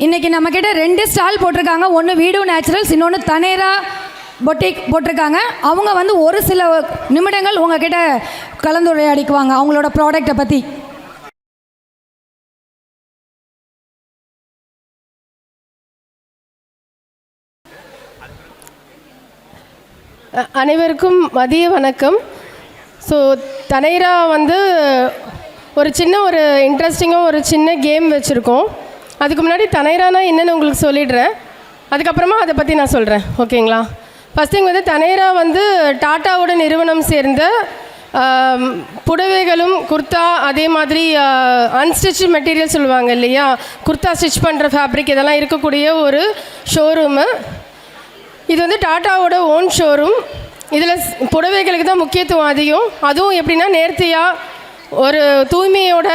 இன்னைக்கு நம்ம கிட்ட ரெண்டு ஸ்டால் போட்டிருக்காங்க. ஒன்று வீடு நேச்சுரல்ஸ் இன்னொன்று தனேரா பொட்டிக் போட்டிருக்காங்க. அவங்க வந்து ஒரு சில நிமிடங்கள் உங்ககிட்ட கலந்துரையாடிக்குவாங்க. அவங்களோட ப்ராடக்ட்டை பற்றி அனைவருக்கும் மதிய வணக்கம். ஸோ தனைரா வந்து ஒரு சின்ன ஒரு இன்ட்ரெஸ்டிங்காக ஒரு சின்ன கேம் வச்சுருக்கோம். அதுக்கு முன்னாடி தனைரானா என்னன்னு உங்களுக்கு சொல்லிடுறேன். அதுக்கப்புறமா அதை பற்றி நான் சொல்கிறேன் ஓகேங்களா? ஃபஸ்ட் திங் வந்து தனைரா வந்து டாட்டாவோட நிறுவனம் சேர்ந்த புடவைகளும் குர்தா அதே மாதிரி அன்ஸ்டிச் மெட்டீரியல் சொல்லுவாங்க இல்லையா? குர்தா ஸ்டிச் பண்ணுற ஃபேப்ரிக் இதெல்லாம் இருக்கக்கூடிய ஒரு ஷோரூமு இது வந்து டாட்டாவோட ஓன் ஷோரூம் இதில் புடவைகளுக்கு தான் முக்கியத்துவம் அதிகம். அதுவும் எப்படின்னா நேர்த்தியாக ஒரு தூய்மையோட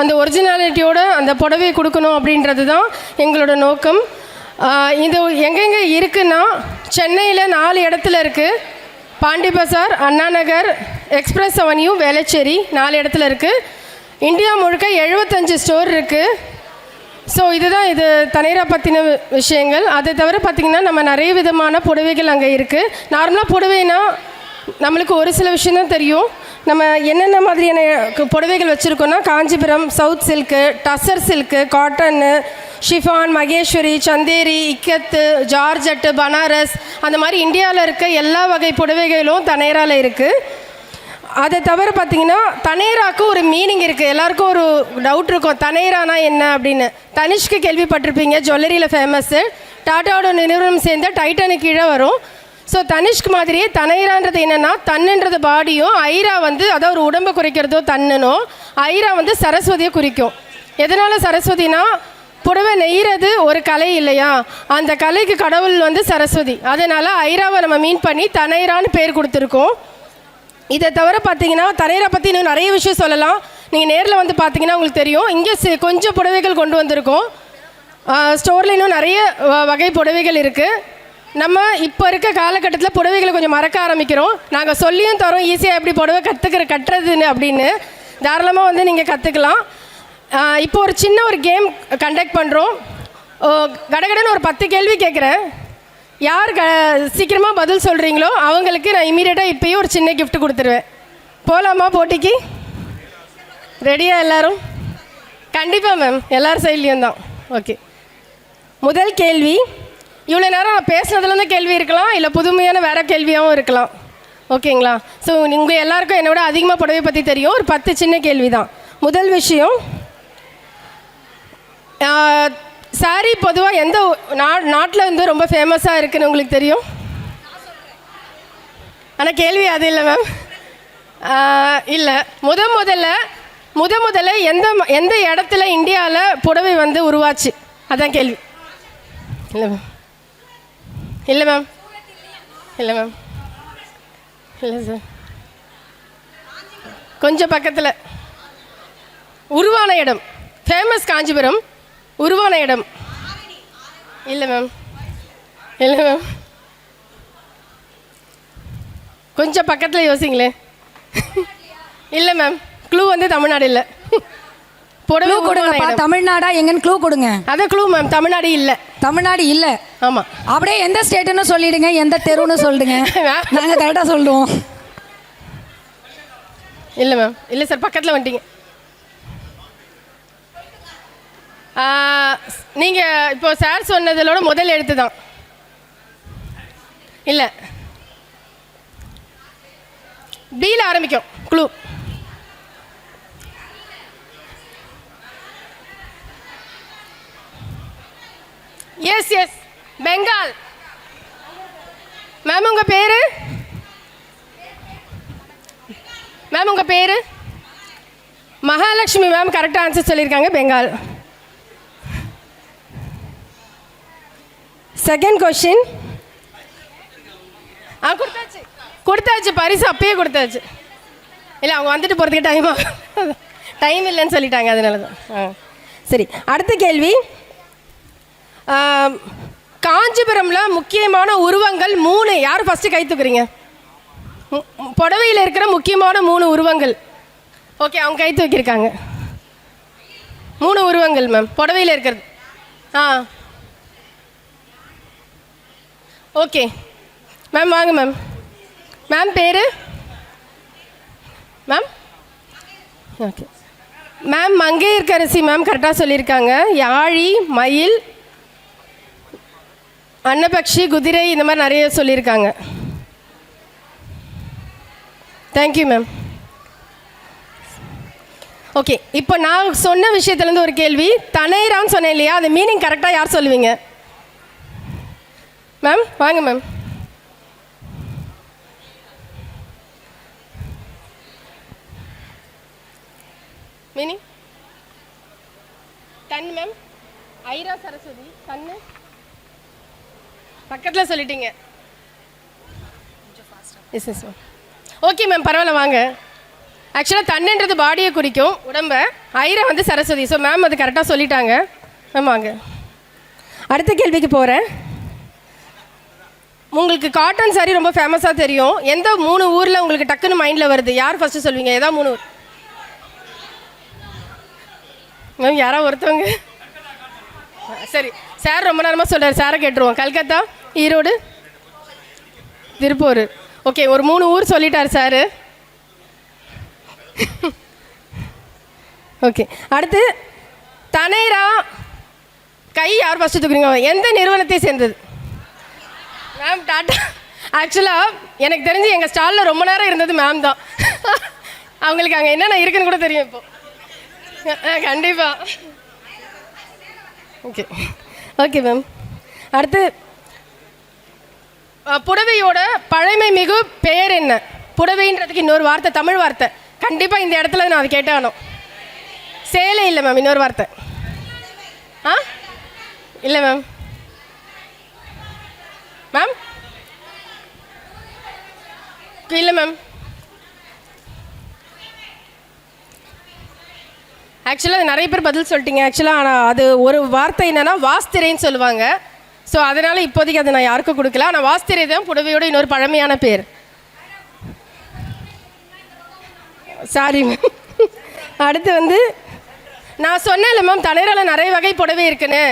அந்த ஒரிஜினாலிட்டியோட அந்த புடவையை கொடுக்கணும் அப்படின்றது தான் எங்களோட நோக்கம். இது எங்கெங்கே இருக்குன்னா சென்னையில் நாலு இடத்துல இருக்குது பாண்டி பசார் அண்ணா நகர் எக்ஸ்பிரஸ் அவன்யூ வேளச்சேரி நாலு இடத்துல இருக்குது இந்தியா முழுக்க எழுபத்தஞ்சு ஸ்டோர் இருக்குது ஸோ இதுதான் இது தனேரா பற்றின விஷயங்கள். அதை தவிர பார்த்திங்கன்னா நம்ம நிறைய விதமான புடவைகள் அங்கே இருக்குது நார்மலாக புடவைனா நம்மளுக்கு ஒரு சில விஷயம்தான் தெரியும். நம்ம என்னென்ன மாதிரியான புடவைகள் வச்சுருக்கோன்னா Kanchipuram south silk tussar silk காட்டன்னு chiffon Maheshwari Chanderi ikat georgette Banaras அந்த மாதிரி இந்தியாவில் இருக்க எல்லா வகை புடவைகளும் தனேராவில் இருக்குது அதை தவிர பார்த்தீங்கன்னா தனேராக்கு ஒரு மீனிங் இருக்குது எல்லாருக்கும் ஒரு டவுட் இருக்கும். தனேரானா என்ன அப்படின்னு. தனிஷ்க்கு கேள்விப்பட்டிருப்பீங்க ஜுவல்லரியில் ஃபேமஸ்ஸு டாட்டாவோட நிறுவனம் சேர்ந்த டைட்டனு கீழே வரும். ஸோ தனிஷ்க் மாதிரியே தனைரான்றது என்னென்னா தன்னுன்றது பாடியும் ஐரா வந்து அதாவது ஒரு உடம்பை குறைக்கிறதோ தன்னுனோ ஐரா வந்து சரஸ்வதியை குறிக்கும். எதனால் சரஸ்வதினா புடவை நெய்கிறது ஒரு கலை இல்லையா? அந்த கலைக்கு கடவுள் வந்து சரஸ்வதி. அதனால் ஐராவை நம்ம மீன் பண்ணி தனைரான்னு பேர் கொடுத்துருக்கோம். இதை தவிர பார்த்தீங்கன்னா தனையரை பற்றி இன்னும் நிறைய விஷயம் சொல்லலாம். நீங்கள் நேரில் வந்து பார்த்தீங்கன்னா உங்களுக்கு தெரியும். இங்கே கொஞ்சம் புடவைகள் கொண்டு வந்திருக்கோம். ஸ்டோரில் இன்னும் நிறைய வ- வகை புடவைகள் இருக்குது நம்ம இப்போ இருக்க காலகட்டத்தில் புடவைகளை கொஞ்சம் மறக்க ஆரம்பிக்கிறோம். நாங்கள் சொல்லியும் தரோம் ஈஸியாக எப்படி புடவை கற்றுக்கிற கட்டுறதுன்னு அப்படின்னு. தாராளமாக வந்து நீங்கள் கற்றுக்கலாம் இப்போ ஒரு சின்ன ஒரு கேம் கண்டக்ட் பண்ணுறோம் கடகடன்னு ஒரு பத்து கேள்வி கேட்குறேன் யார் க சீக்கிரமாக பதில் சொல்கிறீங்களோ அவங்களுக்கு நான் இமீடியட்டாக இப்போயே ஒரு சின்ன கிஃப்ட் கொடுத்துருவேன். போகலாமா போட்டிக்கு? ரெடியா எல்லாரும்? கண்டிப்பாக மேம் எல்லார் சைட்லேயும் தான். ஓகே முதல் கேள்வி. இவ்வளோ நேரம் நான் பேசுனதுலேருந்து கேள்வி இருக்கலாம் இல்லை புதுமையான வேற கேள்வியாகவும் இருக்கலாம். ஓகேங்களா? ஸோ உங்கள் எல்லாருக்கும் என்னோட அதிகமாக புடவை பற்றி தெரியும். ஒரு பத்து சின்ன கேள்வி தான் முதல் விஷயம் சாரி பொதுவாக எந்த நா நாட்டில் வந்து ரொம்ப ஃபேமஸாக இருக்குன்னு உங்களுக்கு தெரியும்? ஆனால் கேள்வி அது இல்லை மேம் இல்லை. முத முதல்ல முத முதல்ல எந்த எந்த இடத்துல இந்தியாவில் புடவை வந்து உருவாச்சு? அதான் கேள்வி. இல்லை மேம் இல்லை மேம் இல்லை மேம் இல்லை சார் கொஞ்சம் பக்கத்தில். உருவான இடம் ஃபேமஸ் காஞ்சிபுரம். உருவான இடம் இல்லை மேம் இல்லை மேம் கொஞ்சம் பக்கத்தில் யோசிங்களேன். இல்லை மேம் க்ளூ வந்து தமிழ்நாடு இல்லை. புடவை இடம். தமிழ்நாடா? எங்கன்னு க்ளூ கொடுங்க. அதான் க்ளூ மேம் தமிழ்நாடு இல்லை. தமிழ்நாடு இல்லை. ஆமாம் அப்படியே எந்த ஸ்டேட்டுன்னு சொல்லிடுங்க. எந்த தெருன்னு சொல்லிடுங்க நாங்கள் கரெக்டாக சொல்லுவோம். இல்லை மேம் இல்லை சார் பக்கத்தில் வந்துட்டீங்க நீங்கள் இப்போ சார் சொன்னதிலோட முதல் எழுத்து தான் இல்லை பீல ஆரம்பிக்கும். Clue yes yes Bengal ma'am உங்கள் பேர்? மேம் உங்கள் பேர்? மகாலட்சுமி மேம் கரெக்டாக ஆன்சர் சொல்லியிருக்காங்க பெங்கால் செகண்ட் கொஷின் ஆ கொடுத்தாச்சு. கொடுத்தாச்சு பரிசு அப்பயே கொடுத்தாச்சு. இல்லை அவங்க வந்துட்டு போகிறதுக்கு டைம் டைம் இல்லைன்னு சொல்லிட்டாங்க அதனால தான் ஆ. சரி அடுத்த கேள்வி. காஞ்சிபுரம்ல முக்கியமான உருவங்கள் மூணு. யார் ஃபஸ்ட்டு கை தூக்குறீங்க? புடவையில் இருக்கிற முக்கியமான மூணு உருவங்கள். ஓகே அவங்க கை தூக்கியிருக்காங்க. மூணு உருவங்கள் மேம் புடவையில் இருக்கிறது. ஆ. ஓகே மேம் வாங்க மேம் மேம் பேர்? Ma'am okay ma'am Mangaiyarkarasi ma'am கரெக்டாக சொல்லியிருக்காங்க. யாழி மயில் அன்னபக்ஷி குதிரை இந்த மாதிரி நிறைய சொல்லியிருக்காங்க. தேங்க்யூ மேம் ஓகே இப்போ நான் சொன்ன விஷயத்துலேருந்து ஒரு கேள்வி. தனேரான்னு சொன்னேன் இல்லையா? அது மீனிங் கரெக்டாக யார் சொல்லுவீங்க? மேம் வாங்க மேம் மீனிங் தன் மேம் ஐரா சரஸ்வதி தன்னு பக்கத்தில் சொல்லிட்டீங்க. Yes yes ma'am okay ma'am பரவாயில்ல வாங்க. ஆக்சுவலாக தண்ணின்றது பாடியை குறிக்கும் உடம்ப ஐரா வந்து சரஸ்வதி. ஸோ மேம் அது கரெக்டாக சொல்லிட்டாங்க. மேம் வாங்க. அடுத்த கேள்விக்கு போகிறேன் உங்களுக்கு காட்டன் saree ரொம்ப ஃபேமஸாக தெரியும். எந்த மூணு ஊரில் உங்களுக்கு டக்குன்னு மைண்டில் வருது? யார் ஃபஸ்ட்டு சொல்வீங்க? ஏதா மூணு ஊர்? மேம் யாரோ ஒருத்தவங்க? சரி. சார் ரொம்ப நேரமாக சொல்கிறார் சாரை கேட்டுருவோம். கல்கத்தா ஈரோடு திருப்பூர். ஓகே ஒரு மூணு ஊர் சொல்லிட்டார் சார். ஓகே அடுத்து தனேரா கை யார் ஃபஸ்ட்டு தூக்குறீங்க? எந்த நிறுவனத்தை சேர்ந்தது? மேம் டாட்டா ஆக்சுவலாக எனக்கு தெரிஞ்சு எங்கள் ஸ்டாலில் ரொம்ப நேரம் இருந்தது மேம் தான். அவங்களுக்கு அங்கே என்னென்ன இருக்குன்னு கூட தெரியும் இப்போ. கண்டிப்பாக ஓகே. ஓகே மேம் அடுத்து புடவையோட பழமை மிகு பெயர் என்ன? புடவைன்றதுக்கு இன்னொரு வார்த்தை தமிழ் வார்த்தை. கண்டிப்பாக இந்த இடத்துல நான் அதை கேட்டாகணும். சேலை இல்லை மேம் இன்னொரு வார்த்தை. ஆ? இல்லை மேம் மேம் இல்லை மேம் ஆக்சுவலாக நிறைய பேர் பதில் சொல்லிட்டீங்க. ஆக்சுவலாக ஆனால் அது ஒரு வார்த்தை என்னென்னா வாஸ்திரைன்னு சொல்லுவாங்க. ஸோ அதனால் இப்போதைக்கு அதை நான் யாருக்கும் கொடுக்கல. ஆனால் வாஸ்திரை தான் புடவையோட இன்னொரு பழமையான பேர். சாரி மேம் அடுத்து வந்து நான் சொன்னேன்ல மேம் தனேரால நிறைய வகை புடவை இருக்குன்னு.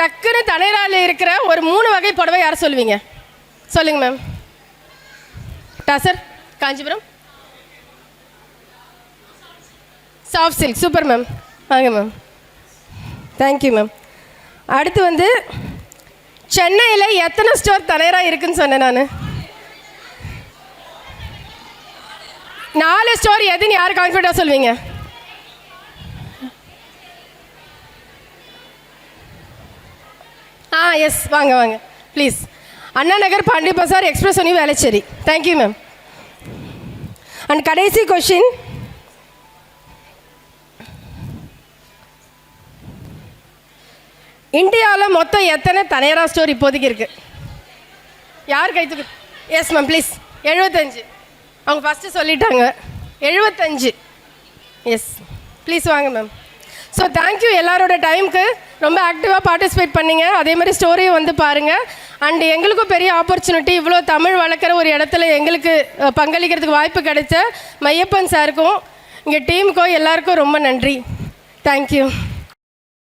டக்குன்னு தனேரால இருக்கிற ஒரு மூணு வகை புடவை யார் சொல்லுவீங்க? சொல்லுங்கள் ma'am tussar Kanchipuram. Soft silk super ma'am வாங்க மேம் தேங்க்யூ மேம் அடுத்து வந்து சென்னையில் எத்தனை ஸ்டோர் தலைவராக இருக்குன்னு சொன்னேன் நான். நாலு ஸ்டோர் எதுன்னு யார் கான்ஃபிடண்டாக சொல்வீங்க? ஆ எஸ் வாங்க வாங்க. Please Anna Nagar Pondy Bazaar express avenue Velachery. Thank you ma'am and கடைசி கொஷின் இந்தியாவில் மொத்தம் எத்தனை தனியாரா ஸ்டோர் இப்போதைக்கு இருக்குது யார் கைத்துக்கு எஸ் மேம் ப்ளீஸ் எழுபத்தஞ்சு அவங்க ஃபஸ்ட்டு சொல்லிட்டாங்க. எழுபத்தஞ்சு எஸ் ப்ளீஸ் வாங்க மேம் ஸோ தேங்க்யூ எல்லாரோட டைமுக்கு ரொம்ப ஆக்டிவாக பார்ட்டிசிபேட் பண்ணிங்க. அதே மாதிரி ஸ்டோரியும் வந்து பாருங்கள் அண்ட் எங்களுக்கும் பெரிய ஆப்பர்ச்சுனிட்டி இவ்வளோ தமிழ் வளர்க்குற ஒரு இடத்துல எங்களுக்கு பங்களிக்கிறதுக்கு வாய்ப்பு கிடைச்ச மையப்பன் சாருக்கும் இங்கே டீமுக்கும் எல்லாருக்கும் ரொம்ப நன்றி. தேங்க்யூ